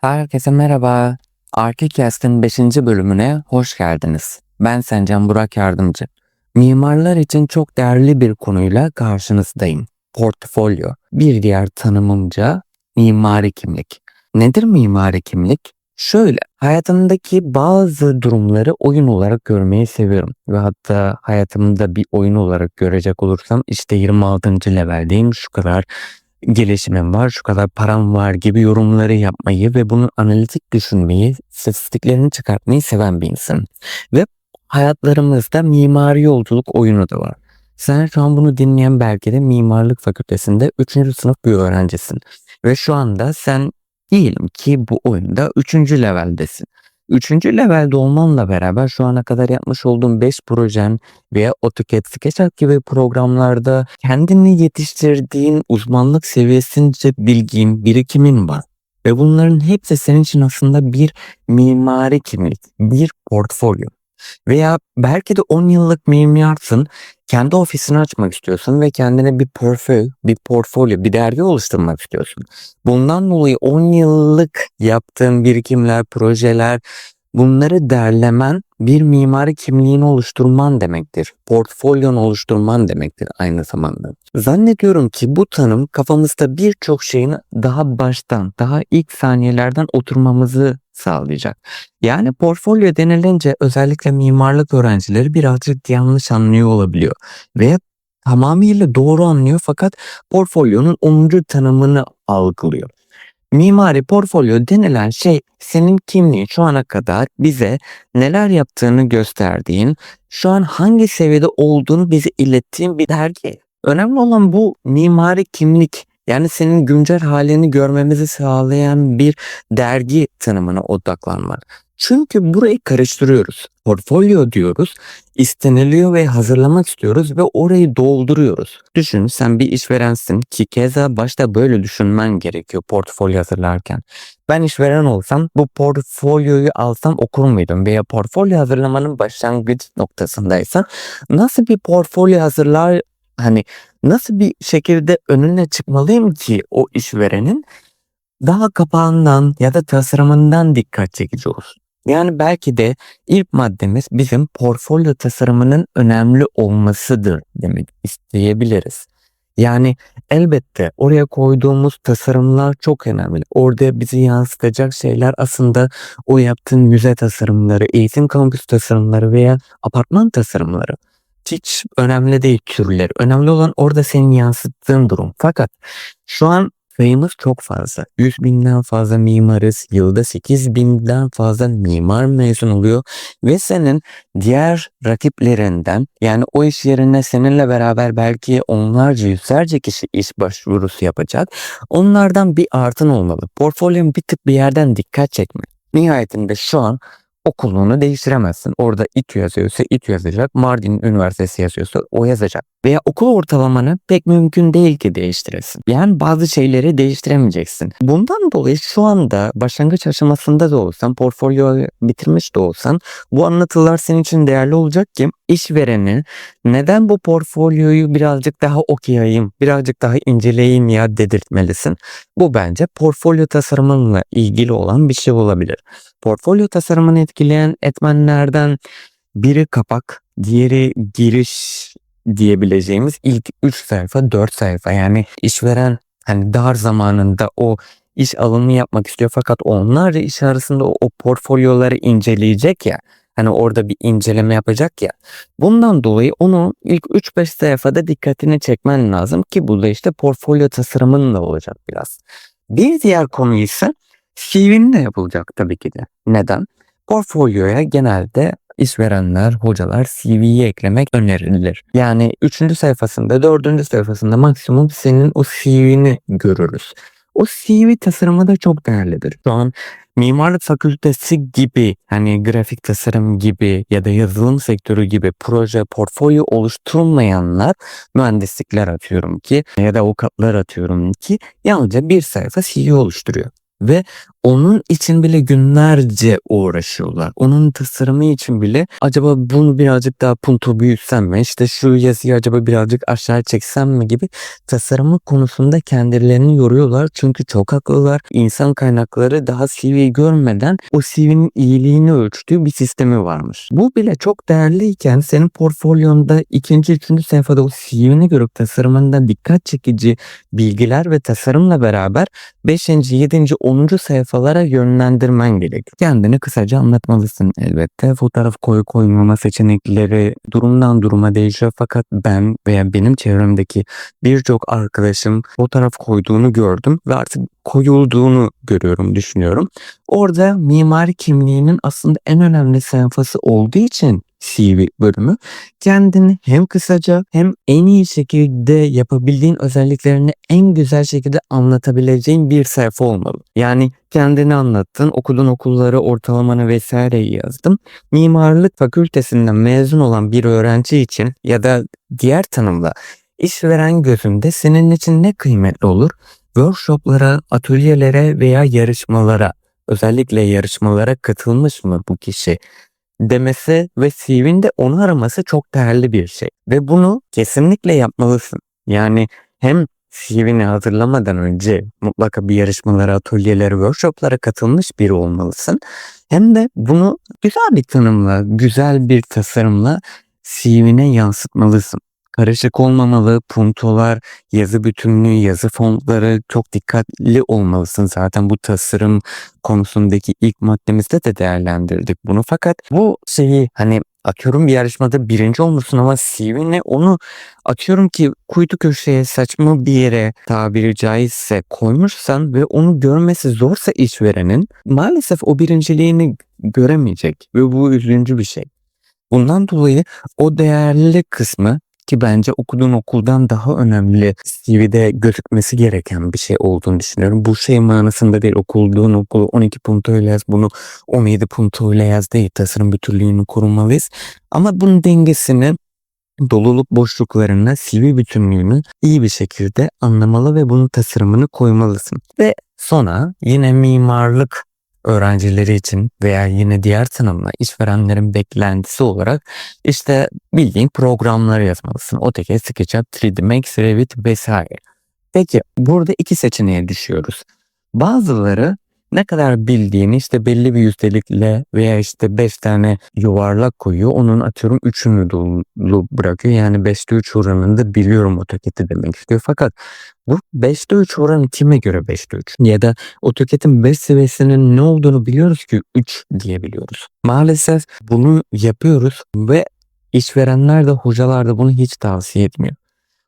Herkese merhaba. Arkicast'ın 5. bölümüne hoş geldiniz. Ben Sencan Burak Yardımcı. Mimarlar için çok değerli bir konuyla karşınızdayım. Portfolyo. Bir diğer tanımımca mimari kimlik. Nedir mimari kimlik? Şöyle, hayatımdaki bazı durumları oyun olarak görmeyi seviyorum. Ve hatta hayatımda bir oyun olarak görecek olursam işte 26. leveldeyim, şu kadar gelişimim var, şu kadar param var gibi yorumları yapmayı ve bunu analitik düşünmeyi, istatistiklerini çıkartmayı seven bir insanım. Ve hayatlarımızda mimari yolculuk oyunu da var. Sen şu an bunu dinleyen belki de mimarlık fakültesinde 3. sınıf bir öğrencisin. Ve şu anda sen diyelim ki bu oyunda 3. leveldesin. Üçüncü levelde olmanla beraber şu ana kadar yapmış olduğun 5 projen veya AutoCAD, SketchUp gibi programlarda kendini yetiştirdiğin uzmanlık seviyesince bilgin, birikimin var. Ve bunların hepsi senin için aslında bir mimari kimlik, bir portfolyo. Veya belki de 10 yıllık mimarsın, kendi ofisini açmak istiyorsun ve kendine bir portföy, bir portfolyo, bir dergi oluşturmak istiyorsun. Bundan dolayı 10 yıllık yaptığın birikimler, projeler, bunları derlemen bir mimari kimliğini oluşturman demektir. Portfolyon oluşturman demektir aynı zamanda. Zannediyorum ki bu tanım kafamızda birçok şeyin daha baştan, daha ilk saniyelerden oturmamızı sağlayacak. Yani portfolyo denilince özellikle mimarlık öğrencileri birazcık yanlış anlıyor olabiliyor. Ve tamamıyla doğru anlıyor fakat portfolyonun 10. tanımını algılıyor. Mimari portfolyo denilen şey senin kimliğin şu ana kadar bize neler yaptığını gösterdiğin, şu an hangi seviyede olduğunu bize ilettiğin bir dergi. Önemli olan bu mimari kimlik yani senin güncel halini görmemizi sağlayan bir dergi tanımına odaklanmak. Çünkü burayı karıştırıyoruz. Portfolyo diyoruz, isteniliyor ve hazırlamak istiyoruz ve orayı dolduruyoruz. Düşün sen bir işverensin ki keza başta böyle düşünmen gerekiyor portfolyo hazırlarken. Ben işveren olsam bu portfolyoyu alsam okur muydum veya portfolyo hazırlamanın başlangıç noktasındaysan nasıl bir portfolyo hazırlar hani nasıl bir şekilde önüne çıkmalıyım ki o işverenin daha kapağından ya da tasarımından dikkat çekici olsun. Yani belki de ilk maddemiz bizim portfolyo tasarımının önemli olmasıdır demek isteyebiliriz. Yani elbette oraya koyduğumuz tasarımlar çok önemli. Orada bizi yansıtacak şeyler aslında o yaptığın müze tasarımları, eğitim kampüs tasarımları veya apartman tasarımları. Hiç önemli değil türleri. Önemli olan orada senin yansıttığın durum. Fakat şu an sayımız çok fazla. 100 binden fazla mimarız. Yılda 8 binden fazla mimar mezun oluyor. Ve senin diğer rakiplerinden yani o iş yerine seninle beraber belki onlarca yüzlerce kişi iş başvurusu yapacak. Onlardan bir artın olmalı. Portfolyon bir tık bir yerden dikkat çekme. Nihayetinde şu an okulunu değiştiremezsin. Orada İTÜ yazıyorsa İTÜ yazacak. Mardin Üniversitesi yazıyorsa o yazacak. Veya okul ortalamanı pek mümkün değil ki değiştiresin. Yani bazı şeyleri değiştiremeyeceksin. Bundan dolayı şu anda başlangıç aşamasında da olsan, portfolyo bitirmiş de olsan bu anlatılar senin için değerli olacak ki işvereni neden bu portfolyoyu birazcık daha okuyayım, birazcık daha inceleyeyim ya dedirtmelisin. Bu bence portfolyo tasarımınla ilgili olan bir şey olabilir. Portfolyo tasarımını etkileyen etmenlerden biri kapak, diğeri giriş diyebileceğimiz ilk 3 sayfa 4 sayfa yani işveren hani dar zamanında o iş alımı yapmak istiyor fakat onlarca iş arasında o, o portfolyoları inceleyecek ya hani orada bir inceleme yapacak ya bundan dolayı onu ilk 3-5 sayfada dikkatini çekmen lazım ki bu da işte portfolyo tasarımın da olacak biraz. Bir diğer konu ise CV'nin de yapılacak tabii ki de. Neden? Portfolyoya genelde işverenler, hocalar CV'yi eklemek önerilir. Yani 3. sayfasında, 4. sayfasında maksimum senin o CV'ni görürüz. O CV tasarımı da çok değerlidir. Şu an mimarlık fakültesi gibi hani grafik tasarım gibi ya da yazılım sektörü gibi proje portfolyo oluşturmayanlar mühendislikler atıyorum ki ya da avukatlar atıyorum ki yalnızca bir sayfa CV oluşturuyor. Ve onun için bile günlerce uğraşıyorlar. Onun tasarımı için bile acaba bunu birazcık daha punto büyütsem mi? İşte şu yazıyı acaba birazcık aşağı çeksem mi gibi tasarımı konusunda kendilerini yoruyorlar. Çünkü çok haklılar. İnsan kaynakları daha CV'yi görmeden o CV'nin iyiliğini ölçtüğü bir sistemi varmış. Bu bile çok değerliyken senin portfolyonda ikinci, üçüncü sayfada o CV'ni görüp tasarımında dikkat çekici bilgiler ve tasarımla beraber 5. 7. 10. sayfalara yönlendirmen gerek. Kendini kısaca anlatmalısın elbette. Fotoğraf koy koymama seçenekleri durumdan duruma değişiyor fakat ben veya benim çevremdeki birçok arkadaşım fotoğraf koyduğunu gördüm ve artık koyulduğunu görüyorum, düşünüyorum. Orada mimari kimliğinin aslında en önemli sayfası olduğu için CV bölümü kendini hem kısaca hem en iyi şekilde yapabildiğin özelliklerini en güzel şekilde anlatabileceğin bir sayfa olmalı. Yani kendini anlattın, okuduğun okulları, ortalamanı vesaireyi yazdım. Mimarlık fakültesinden mezun olan bir öğrenci için ya da diğer tanımla işveren gözünde senin için ne kıymetli olur? Workshoplara, atölyelere veya yarışmalara, özellikle yarışmalara katılmış mı bu kişi? Demesi ve CV'nde onu araması çok değerli bir şey. Ve bunu kesinlikle yapmalısın. Yani hem CV'ni hazırlamadan önce mutlaka bir yarışmalara, atölyelere, workshoplara katılmış biri olmalısın. Hem de bunu güzel bir tanımla, güzel bir tasarımla CV'ne yansıtmalısın. Karışık olmamalı, puntolar, yazı bütünlüğü, yazı fontları çok dikkatli olmalısın. Zaten bu tasarım konusundaki ilk maddemizde de değerlendirdik bunu. Fakat bu şeyi hani atıyorum bir yarışmada birinci olmuşsun ama CV'ne onu atıyorum ki kuytu köşeye saçma bir yere tabiri caizse koymuşsan ve onu görmesi zorsa işverenin maalesef o birinciliğini göremeyecek ve bu üzücü bir şey. Bundan dolayı o değerli kısmı ki bence okuduğun okuldan daha önemli CV'de gözükmesi gereken bir şey olduğunu düşünüyorum. Bu şey manasında değil okuduğun okulu 12 puntoyla yaz bunu 17 puntoyla yaz değil tasarım bütünlüğünü korumalıyız. Ama bunun dengesini doluluk boşluklarına CV bütünlüğünü iyi bir şekilde anlamalı ve bunun tasarımını koymalısın. Ve sonra yine mimarlık öğrencileri için veya yine diğer tanımla işverenlerin beklentisi olarak işte bildiğin programları yazmalısın. AutoCAD, SketchUp, 3D Max, Revit vesaire. Peki burada iki seçeneğe düşüyoruz. Bazıları ne kadar bildiğini işte belli bir yüzdelikle veya işte 5 tane yuvarlak koyuyor. Onun atıyorum 3'ünü dolu bırakıyor. Yani 5'te 3 oranında biliyorum AutoCAD'i demek istiyor. Fakat bu 5'te 3 oranı kime göre 5'te 3? Ya da AutoCAD'in 5 seviyesinin ne olduğunu biliyoruz ki 3 diyebiliyoruz. Maalesef bunu yapıyoruz ve işverenler de hocalar da bunu hiç tavsiye etmiyor.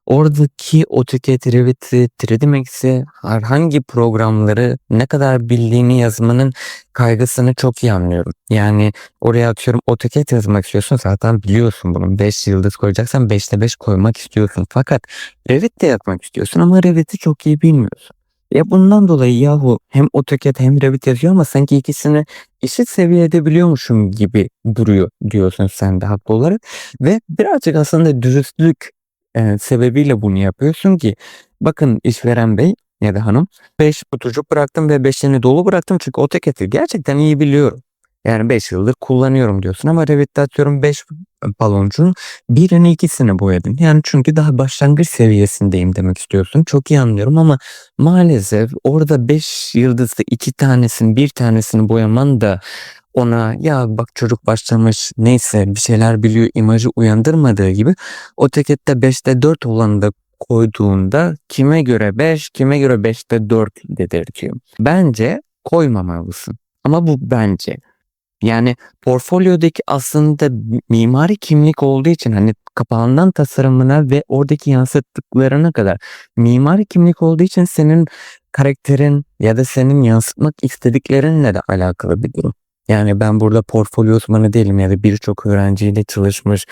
Oradaki AutoCAD, Revit'i, 3D Max'i herhangi programları ne kadar bildiğini yazmanın kaygısını çok iyi anlıyorum. Yani oraya atıyorum AutoCAD yazmak istiyorsun zaten biliyorsun bunu. 5 yıldız koyacaksan 5'te 5 koymak istiyorsun. Fakat Revit de yapmak istiyorsun ama Revit'i çok iyi bilmiyorsun. Ya bundan dolayı yahu hem AutoCAD hem Revit yazıyor ama sanki ikisini eşit seviyede biliyormuşum gibi duruyor diyorsun sen de haklı olarak. Ve birazcık aslında dürüstlük e, sebebiyle bunu yapıyorsun ki bakın işveren bey ya da hanım 5 kutucuk bıraktım ve 5'ini dolu bıraktım çünkü AutoCAD'i gerçekten iyi biliyorum. Yani 5 yıldır kullanıyorum diyorsun ama Revit'te atıyorum 5 baloncuğun birini ikisini boyadın. Yani çünkü daha başlangıç seviyesindeyim demek istiyorsun. Çok iyi anlıyorum ama maalesef orada 5 yıldızda iki tanesini bir tanesini boyaman da ona ya bak çocuk başlamış neyse bir şeyler biliyor imajı uyandırmadığı gibi o tekette 5'te 4 olanı da koyduğunda kime göre 5 kime göre 5'te 4 dedirtiyor. Bence koymamalısın. Ama bu bence. Yani portfolyodaki aslında mimari kimlik olduğu için hani kapağından tasarımına ve oradaki yansıttıklarına kadar mimari kimlik olduğu için senin karakterin ya da senin yansıtmak istediklerinle de alakalı bir durum. Yani ben burada portfolyo uzmanı değilim ya da birçok öğrenciyle çalışmış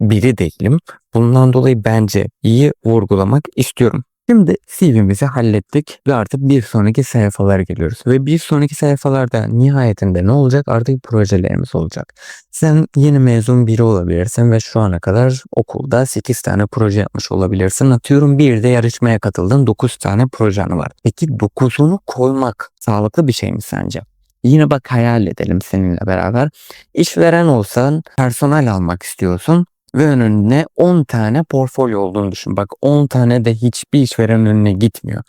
biri değilim. Bundan dolayı bence iyi vurgulamak istiyorum. Şimdi CV'mizi hallettik ve artık bir sonraki sayfalara geliyoruz. Ve bir sonraki sayfalarda nihayetinde ne olacak? Artık projelerimiz olacak. Sen yeni mezun biri olabilirsin ve şu ana kadar okulda 8 tane proje yapmış olabilirsin. Atıyorum bir de yarışmaya katıldın 9 tane projen var. Peki 9'unu koymak sağlıklı bir şey mi sence? Yine bak hayal edelim seninle beraber. İşveren olsan personel almak istiyorsun ve önüne 10 tane portfolyo olduğunu düşün. Bak 10 tane de hiçbir işveren önüne gitmiyor.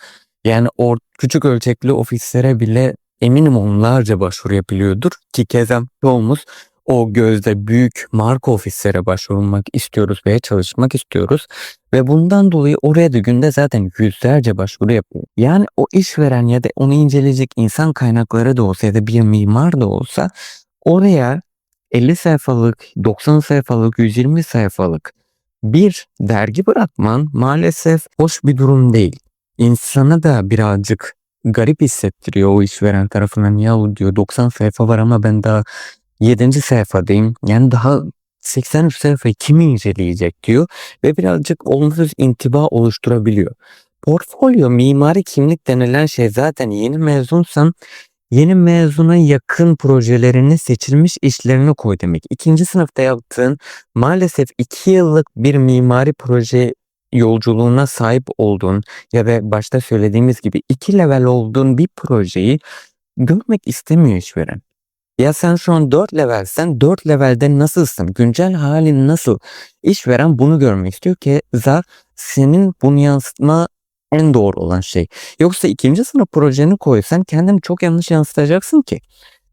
Yani o küçük ölçekli ofislere bile eminim onlarca başvuru yapılıyordur ki keza çoğumuz o gözde büyük marka ofislere başvurmak istiyoruz veya çalışmak istiyoruz. Ve bundan dolayı oraya da günde zaten yüzlerce başvuru yapıyor. Yani o işveren ya da onu inceleyecek insan kaynakları da olsa ya da bir mimar da olsa oraya 50 sayfalık, 90 sayfalık, 120 sayfalık bir dergi bırakman maalesef hoş bir durum değil. İnsana da birazcık garip hissettiriyor o işveren tarafından ya diyor 90 sayfa var ama ben daha 7. sayfadayım. Yani daha 83 sayfayı kim inceleyecek diyor ve birazcık olumsuz intiba oluşturabiliyor. Portfolyo mimari kimlik denilen şey zaten yeni mezunsan Yeni mezuna yakın projelerini seçilmiş işlerini koy demek. İkinci sınıfta yaptığın maalesef iki yıllık bir mimari proje yolculuğuna sahip olduğun ya da başta söylediğimiz gibi iki level olduğun bir projeyi görmek istemiyor işveren. Ya sen şu an 4 levelsen 4 levelde nasılsın? Güncel halin nasıl? İşveren bunu görmek istiyor ki za senin bunu yansıtma en doğru olan şey. Yoksa ikinci sınıf projeni koysan kendini çok yanlış yansıtacaksın ki.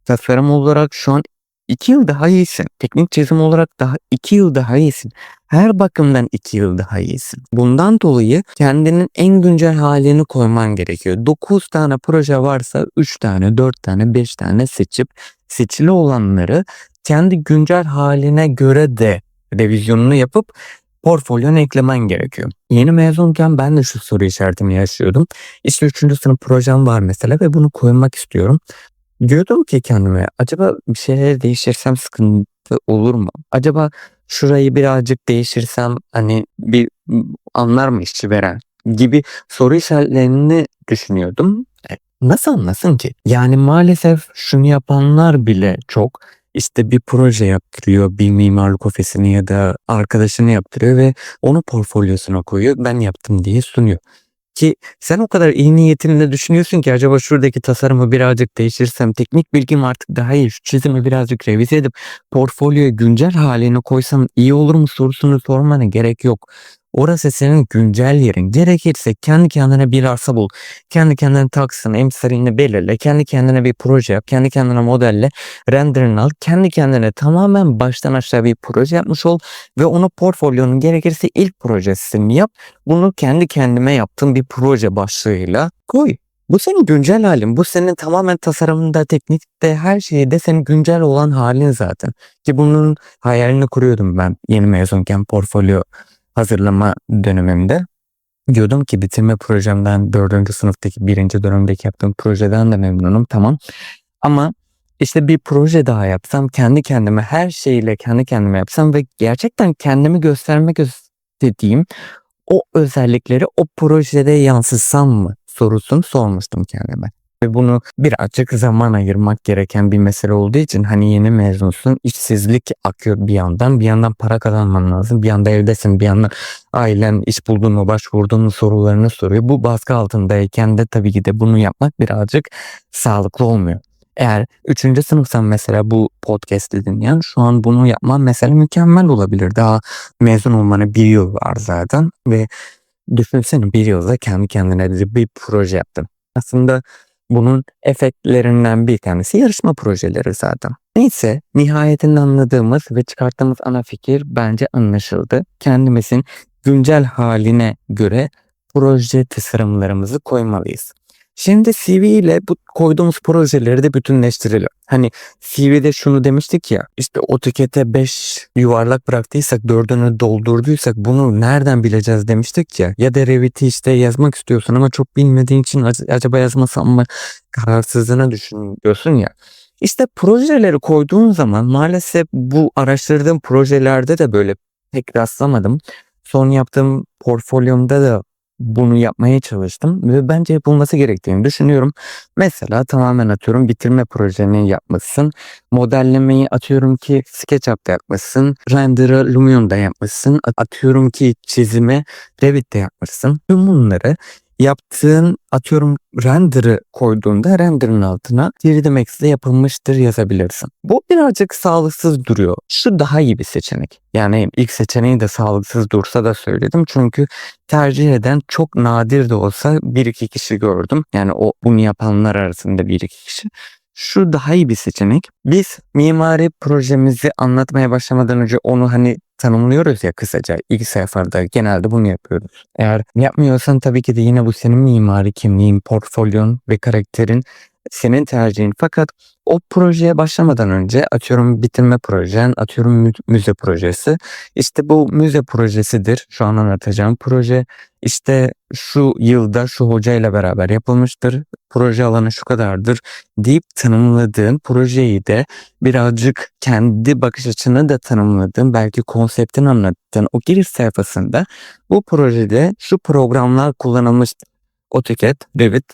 Tasarım olarak şu an 2 yıl daha iyisin. Teknik çizim olarak daha 2 yıl daha iyisin. Her bakımdan 2 yıl daha iyisin. Bundan dolayı kendinin en güncel halini koyman gerekiyor. 9 tane proje varsa 3 tane, 4 tane, 5 tane seçip seçili olanları kendi güncel haline göre de revizyonunu yapıp portfolyona eklemen gerekiyor. Yeni mezunken ben de şu soru işaretimi yaşıyordum. İşte 3. sınıf projem var mesela ve bunu koymak istiyorum. Diyordum ki kendime acaba bir şeyler değiştirsem sıkıntı olur mu? Acaba şurayı birazcık değiştirsem hani bir anlar mı işçi veren gibi soru işaretlerini düşünüyordum. Nasıl anlasın ki? Yani maalesef şunu yapanlar bile çok işte bir proje yaptırıyor, bir mimarlık ofisini ya da arkadaşını yaptırıyor ve onu portfolyosuna koyuyor. Ben yaptım diye sunuyor. Ki sen o kadar iyi niyetinle düşünüyorsun ki acaba şuradaki tasarımı birazcık değiştirsem, teknik bilgim artık daha iyi, şu çizimi birazcık revize edip portfolyoya güncel halini koysam iyi olur mu sorusunu sormana gerek yok. Orası senin güncel yerin. Gerekirse kendi kendine bir arsa bul. Kendi kendine taksın, emsalini belirle. Kendi kendine bir proje yap. Kendi kendine modelle. Renderini al. Kendi kendine tamamen baştan aşağı bir proje yapmış ol. Ve onu portfolyonun gerekirse ilk projesini yap. Bunu kendi kendime yaptığım bir proje başlığıyla koy. Bu senin güncel halin. Bu senin tamamen tasarımında, teknikte, her şeyde senin güncel olan halin zaten. Ki bunun hayalini kuruyordum ben yeni mezunken portfolyo hazırlama dönemimde diyordum ki bitirme projemden dördüncü sınıftaki birinci dönemdeki yaptığım projeden de memnunum tamam. Ama işte bir proje daha yapsam kendi kendime her şeyle kendi kendime yapsam ve gerçekten kendimi göstermek istediğim o özellikleri o projede yansıtsam mı sorusunu sormuştum kendime. Ve bunu birazcık zaman ayırmak gereken bir mesele olduğu için hani yeni mezunsun işsizlik akıyor bir yandan bir yandan para kazanman lazım bir yanda evdesin bir yandan ailen iş buldun mu başvurdun mu sorularını soruyor. Bu baskı altındayken de tabii ki de bunu yapmak birazcık sağlıklı olmuyor. Eğer 3. sınıfsan mesela bu podcast'i dinleyen şu an bunu yapman mesela mükemmel olabilir. Daha mezun olmana bir yıl var zaten ve düşünsene bir yılda kendi kendine bir proje yaptın. Aslında bunun efektlerinden bir tanesi yarışma projeleri zaten. Neyse nihayetinde anladığımız ve çıkarttığımız ana fikir bence anlaşıldı. Kendimizin güncel haline göre proje tasarımlarımızı koymalıyız. Şimdi CV ile bu koyduğumuz projeleri de bütünleştirelim. Hani CV'de şunu demiştik ya işte AutoCAD'e 5 yuvarlak bıraktıysak 4'ünü doldurduysak bunu nereden bileceğiz demiştik ya. Ya da Revit'i işte yazmak istiyorsun ama çok bilmediğin için acaba yazmasam mı kararsızlığına düşünüyorsun ya. İşte projeleri koyduğun zaman maalesef bu araştırdığım projelerde de böyle pek rastlamadım. Son yaptığım portfolyomda da bunu yapmaya çalıştım ve bence yapılması gerektiğini düşünüyorum. Mesela tamamen atıyorum bitirme projeni yapmışsın. Modellemeyi atıyorum ki SketchUp'ta yapmışsın. Render'ı Lumion'da yapmışsın. Atıyorum ki çizimi Revit'te yapmışsın. Tüm bunları yaptığın atıyorum render'ı koyduğunda render'ın altına 3D Max'de yapılmıştır yazabilirsin. Bu birazcık sağlıksız duruyor. Şu daha iyi bir seçenek. Yani ilk seçeneği de sağlıksız dursa da söyledim. Çünkü tercih eden çok nadir de olsa bir iki kişi gördüm. Yani o bunu yapanlar arasında bir iki kişi. Şu daha iyi bir seçenek. Biz mimari projemizi anlatmaya başlamadan önce onu hani tanımlıyoruz ya kısaca ilk sayfada genelde bunu yapıyoruz. Eğer yapmıyorsan tabii ki de yine bu senin mimari kimliğin, portfolyon ve karakterin senin tercihin. Fakat o projeye başlamadan önce atıyorum bitirme projen, atıyorum mü- müze projesi. İşte bu müze projesidir. Şu an anlatacağım proje. İşte şu yılda şu hocayla beraber yapılmıştır. Proje alanı şu kadardır deyip tanımladığın projeyi de birazcık kendi bakış açını da tanımladığın belki konseptini anlattığın o giriş sayfasında bu projede şu programlar kullanılmıştır. AutoCAD, Revit,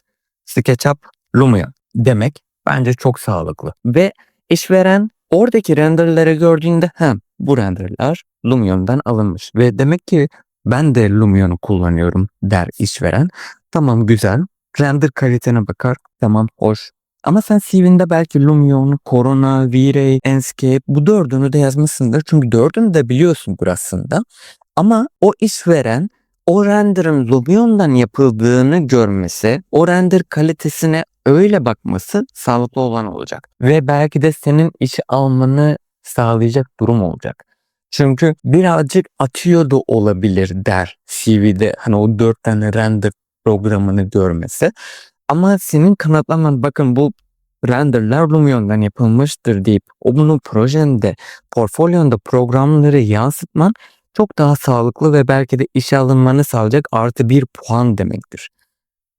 SketchUp, Lumion demek bence çok sağlıklı. Ve işveren oradaki renderları gördüğünde hem bu renderler Lumion'dan alınmış ve demek ki ben de Lumion'u kullanıyorum der işveren. Tamam güzel. Render kalitene bakar. Tamam hoş. Ama sen CV'nde belki Lumion, Corona, V-Ray, Enscape bu dördünü de yazmışsındır. Çünkü dördünü de biliyorsundur aslında. Ama o işveren o render'ın Lumion'dan yapıldığını görmesi, o render kalitesine öyle bakması sağlıklı olan olacak. Ve belki de senin işi almanı sağlayacak durum olacak. Çünkü birazcık atıyor da olabilir der CV'de hani o dört tane render programını görmesi. Ama senin kanıtlaman bakın bu renderler Lumion'dan yapılmıştır deyip o bunu projende, portfolyonda programları yansıtman çok daha sağlıklı ve belki de işe alınmanı sağlayacak artı bir puan demektir.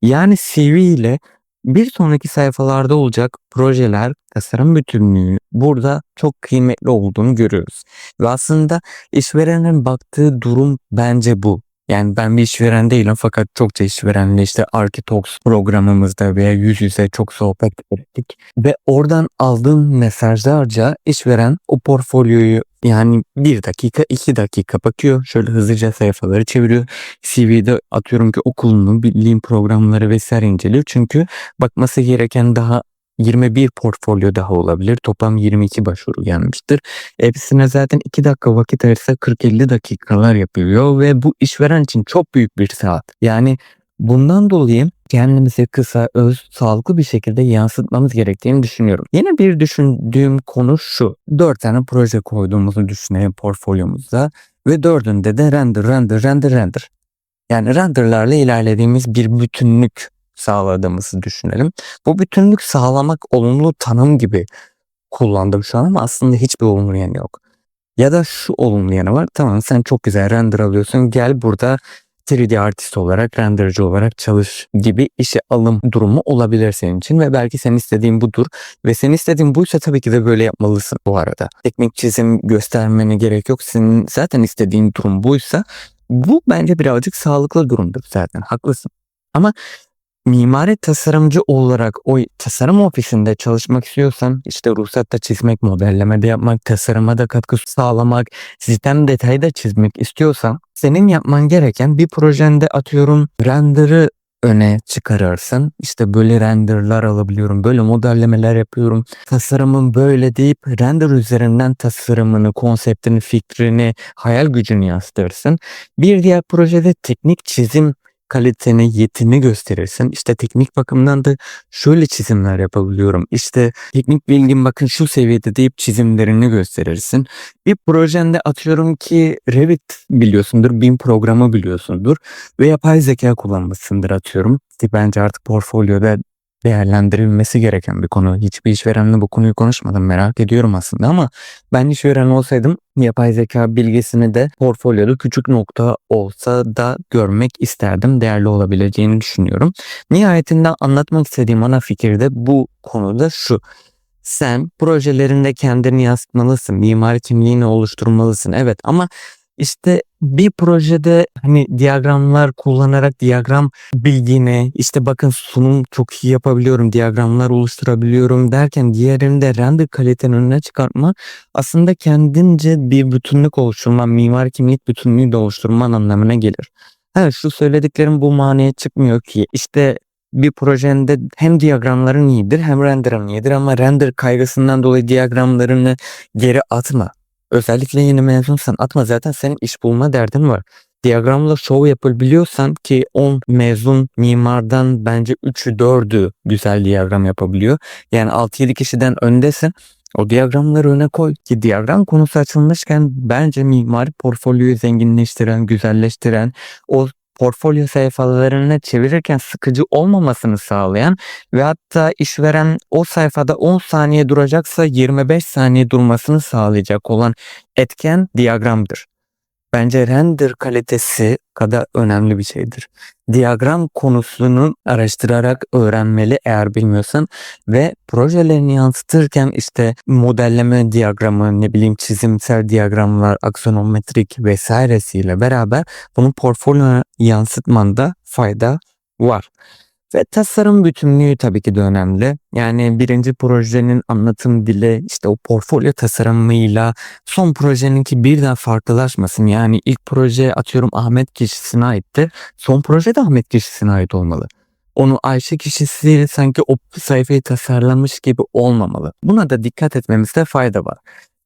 Yani CV ile bir sonraki sayfalarda olacak projeler, tasarım bütünlüğü burada çok kıymetli olduğunu görüyoruz. Ve aslında işverenin baktığı durum bence bu. Yani ben bir işveren değilim fakat çokça işverenle işte Architox programımızda veya yüz yüze çok sohbet ettik. Ve oradan aldığım mesajlarca işveren o portfolyoyu yani bir dakika iki dakika bakıyor. Şöyle hızlıca sayfaları çeviriyor. CV'de atıyorum ki okulunu bildiğim programları vesaire inceliyor. Çünkü bakması gereken daha 21 portfolyo daha olabilir. Toplam 22 başvuru gelmiştir. Hepsine zaten 2 dakika vakit ayırsa 40-50 dakikalar yapıyor ve bu işveren için çok büyük bir saat. Yani bundan dolayı kendimizi kısa, öz, sağlıklı bir şekilde yansıtmamız gerektiğini düşünüyorum. Yine bir düşündüğüm konu şu. 4 tane proje koyduğumuzu düşünelim portfolyomuzda ve dördünde de render, render, render, render. Yani renderlarla ilerlediğimiz bir bütünlük sağladığımızı düşünelim. Bu bütünlük sağlamak olumlu tanım gibi kullandım şu an ama aslında hiçbir olumlu yanı yok. Ya da şu olumlu yanı var. Tamam sen çok güzel render alıyorsun. Gel burada 3D artist olarak, renderci olarak çalış gibi işe alım durumu olabilir senin için ve belki senin istediğin budur ve senin istediğin buysa tabii ki de böyle yapmalısın bu arada. Teknik çizim göstermene gerek yok. Senin zaten istediğin durum buysa bu bence birazcık sağlıklı durumdur zaten. Haklısın. Ama mimari tasarımcı olarak o tasarım ofisinde çalışmak istiyorsan işte ruhsatta çizmek, modellemede yapmak, tasarıma da katkı sağlamak, sistem detayı da çizmek istiyorsan senin yapman gereken bir projende atıyorum render'ı öne çıkarırsın. İşte böyle renderlar alabiliyorum, böyle modellemeler yapıyorum. Tasarımım böyle deyip render üzerinden tasarımını, konseptini, fikrini, hayal gücünü yansıtırsın. Bir diğer projede teknik çizim kaliteni, yetini gösterirsin. İşte teknik bakımdan da şöyle çizimler yapabiliyorum. İşte teknik bilgim bakın şu seviyede deyip çizimlerini gösterirsin. Bir projende atıyorum ki Revit biliyorsundur, BIM programı biliyorsundur ve yapay zeka kullanmışsındır atıyorum. Bence artık portfolyoda değerlendirilmesi gereken bir konu. Hiçbir işverenle bu konuyu konuşmadım. Merak ediyorum aslında ama ben işveren olsaydım yapay zeka bilgisini de portfolyoda küçük nokta olsa da görmek isterdim. Değerli olabileceğini düşünüyorum. Nihayetinde anlatmak istediğim ana fikir de bu konuda şu. Sen projelerinde kendini yansıtmalısın. Mimari kimliğini oluşturmalısın. Evet ama İşte bir projede hani diyagramlar kullanarak diyagram bilgini işte bakın sunum çok iyi yapabiliyorum, diyagramlar oluşturabiliyorum derken diğerinde render kalitenin önüne çıkartma aslında kendince bir bütünlük oluşturma, mimar kimlik bütünlüğü de oluşturman anlamına gelir. Ha, şu söylediklerim bu manaya çıkmıyor ki işte bir projende hem diyagramların iyidir hem renderın iyidir ama render kaygısından dolayı diyagramlarını geri atma. Özellikle yeni mezunsan atma zaten senin iş bulma derdin var. Diyagramla show yapabiliyorsan ki 10 mezun mimardan bence 3'ü 4'ü güzel diyagram yapabiliyor. Yani 6-7 kişiden öndesin. O diyagramları öne koy ki diyagram konusu açılmışken bence mimari portfolyoyu zenginleştiren, güzelleştiren, o portfolyo sayfalarını çevirirken sıkıcı olmamasını sağlayan ve hatta işveren o sayfada 10 saniye duracaksa 25 saniye durmasını sağlayacak olan etken diyagramdır. Bence render kalitesi kadar önemli bir şeydir. Diyagram konusunu araştırarak öğrenmeli eğer bilmiyorsan ve projelerini yansıtırken işte modelleme diyagramı, ne bileyim çizimsel diyagramlar, aksonometrik vesairesiyle beraber bunu portfolyoya yansıtmanda fayda var. Ve tasarım bütünlüğü tabii ki de önemli. Yani birinci projenin anlatım dili işte o portfolyo tasarımıyla son projeninki birden farklılaşmasın. Yani ilk proje atıyorum Ahmet kişisine aitti. Son proje de Ahmet kişisine ait olmalı. Onu Ayşe kişisi sanki o sayfayı tasarlamış gibi olmamalı. Buna da dikkat etmemizde fayda var.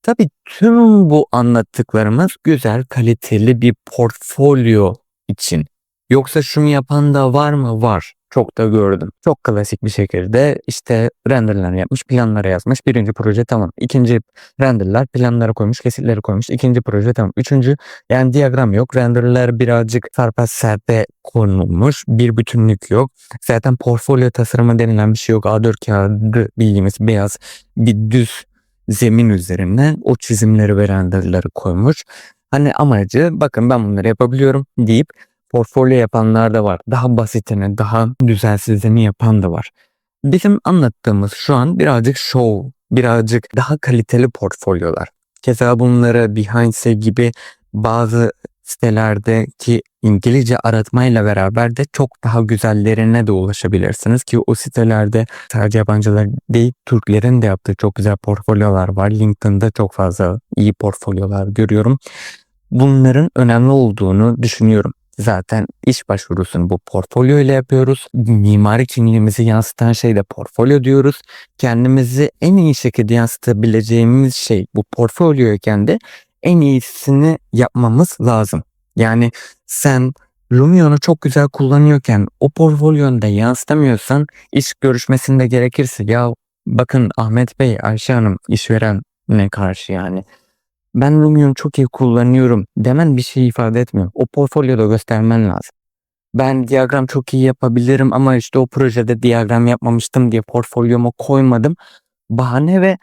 Tabii tüm bu anlattıklarımız güzel, kaliteli bir portfolyo için. Yoksa şunu yapan da var mı? Var. Çok da gördüm. Çok klasik bir şekilde işte renderler yapmış, planlara yazmış. Birinci proje tamam. İkinci renderler planlara koymuş, kesitleri koymuş. İkinci proje tamam. Üçüncü yani diyagram yok. Renderler birazcık sarpa serpe konulmuş. Bir bütünlük yok. Zaten portfolyo tasarımı denilen bir şey yok. A4 kağıdı bildiğimiz beyaz bir düz zemin üzerine o çizimleri ve renderleri koymuş. Hani amacı bakın ben bunları yapabiliyorum deyip portfolyo yapanlar da var. Daha basitini, daha düzensizini yapan da var. Bizim anlattığımız şu an birazcık show, birazcık daha kaliteli portfolyolar. Keza bunları Behance gibi bazı sitelerdeki İngilizce aratmayla beraber de çok daha güzellerine de ulaşabilirsiniz ki o sitelerde sadece yabancılar değil Türklerin de yaptığı çok güzel portfolyolar var. LinkedIn'da çok fazla iyi portfolyolar görüyorum. Bunların önemli olduğunu düşünüyorum. Zaten iş başvurusunu bu portfolyo ile yapıyoruz. Mimari kimliğimizi yansıtan şey de portfolyo diyoruz. Kendimizi en iyi şekilde yansıtabileceğimiz şey bu portfolyoyken de en iyisini yapmamız lazım. Yani sen Lumion'u çok güzel kullanıyorken o portfolyonda yansıtamıyorsan iş görüşmesinde gerekirse ya bakın Ahmet Bey, Ayşe Hanım işveren ne karşı yani ben Lumion'u çok iyi kullanıyorum demen bir şey ifade etmiyor. O portfolyoda göstermen lazım. Ben diyagram çok iyi yapabilirim ama işte o projede diyagram yapmamıştım diye portfolyoma koymadım. Bahane ve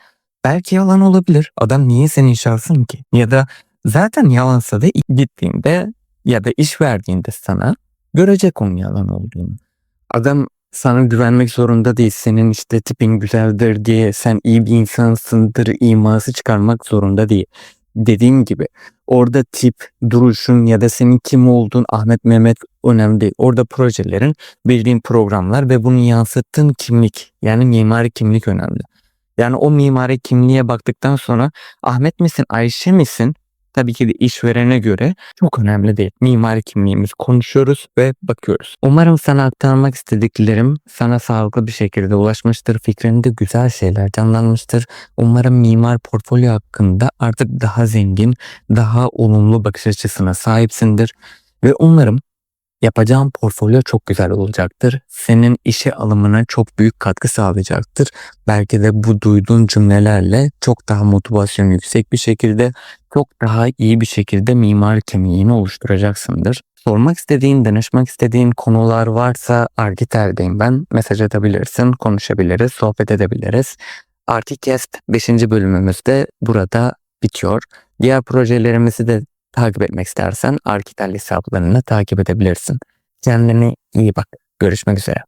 belki yalan olabilir. Adam niye seni işe alsın ki? Ya da zaten yalansa da gittiğinde ya da iş verdiğinde sana görecek onun yalan olduğunu. Adam sana güvenmek zorunda değil. Senin işte tipin güzeldir diye sen iyi bir insansındır iması çıkarmak zorunda değil dediğim gibi orada tip, duruşun ya da senin kim olduğun Ahmet Mehmet önemli değil. Orada projelerin bildiğin programlar ve bunu yansıttığın kimlik yani mimari kimlik önemli. Yani o mimari kimliğe baktıktan sonra Ahmet misin Ayşe misin tabii ki de işverene göre çok önemli değil. Mimari kimliğimiz konuşuyoruz ve bakıyoruz. Umarım sana aktarmak istediklerim sana sağlıklı bir şekilde ulaşmıştır. Fikrinde güzel şeyler canlanmıştır. Umarım mimar portfolyo hakkında artık daha zengin, daha olumlu bakış açısına sahipsindir. Ve umarım Yapacağın portfolyo çok güzel olacaktır. Senin işe alımına çok büyük katkı sağlayacaktır. Belki de bu duyduğun cümlelerle çok daha motivasyon yüksek bir şekilde, çok daha iyi bir şekilde mimar kimliğini oluşturacaksındır. Sormak istediğin, danışmak istediğin konular varsa Argitel'deyim ben. Mesaj atabilirsin, konuşabiliriz, sohbet edebiliriz. Artikest 5. bölümümüzde burada bitiyor. Diğer projelerimizi de takip etmek istersen Arkitel hesaplarını takip edebilirsin. Kendine iyi bak. Görüşmek üzere.